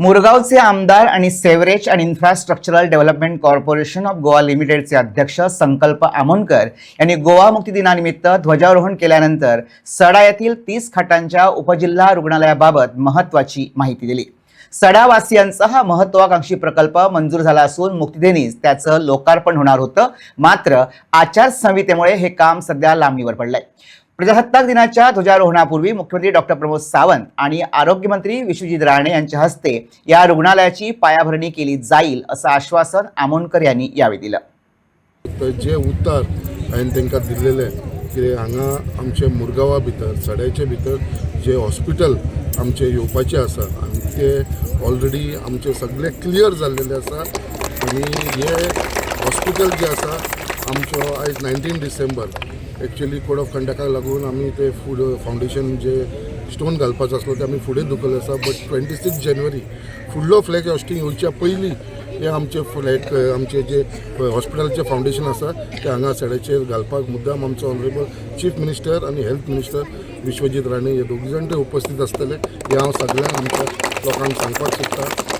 मुरगावचे आमदार आणि sewerage and infrastructural development corporation of Goa लिमिटेडचे अध्यक्ष संकल्प आमोणकर यांनी गोवा मुक्ती दिनानिमित्त ध्वजारोहण केल्यानंतर सडा येथील तीस खाटांच्या उपजिल्हा रुग्णालयाबाबत महत्त्वाची माहिती दिली. सडावासियांचा हा महत्वाकांक्षी प्रकल्प मंजूर झाला असून मुक्तीदेनीच त्याचं लोकार्पण होणार होतं. मात्र आचारसंहितेमुळे हे काम सध्या लांबणीवर पडलंय. प्रजासत्ताक दिनाच्या ध्वजारोहणापूर्वी मुख्यमंत्री डॉक्टर प्रमोद सावंत आणि आरोग्यमंत्री विश्वजित राणे यांच्या हस्ते या रुग्णालयाची पायाभरणी केली जाईल असं आश्वासन आमोणकर यांनी यावेळी दिलं. तर जे उत्तर हांवें तांकां दिलेले की हांगा आमचे मुरगावा भितर सड्याचे भितर जे हॉस्पिटल आमचे येवपाचे आसा आनी ते ऑलरेडी आमचे सगळे क्लियर जाल्लेले आसा. आनी हे हॉस्पिटल जे आसा आमचो आयज nineteen December. Actually code of कंडक्टाक लागून आमी ते फूड फावंडेशन uh, जे स्टोन घालपाचो आसलो ते आमी फुडें धुकल आसा बट ट्वेंटी सिक्स जानेवारी फुडलो फ्लॅग हॉस्टिंग येवच्या पयलीं हे आमचे फ्लॅट uh, आमचे जे हॉस्पिटलाचें फावंडेशन आसा ते हांगा सड्याचेर घालपाक मुद्दाम आमचो ऑनरेबल चीफ मिनिस्टर आनी हेल्थ मिनिस्टर विश्वजीत राणे हे दोग जाण ते उपस्थित आसतले हे हांव सगळ्यांक आमच्या लोकांक सांगपाक सोदतां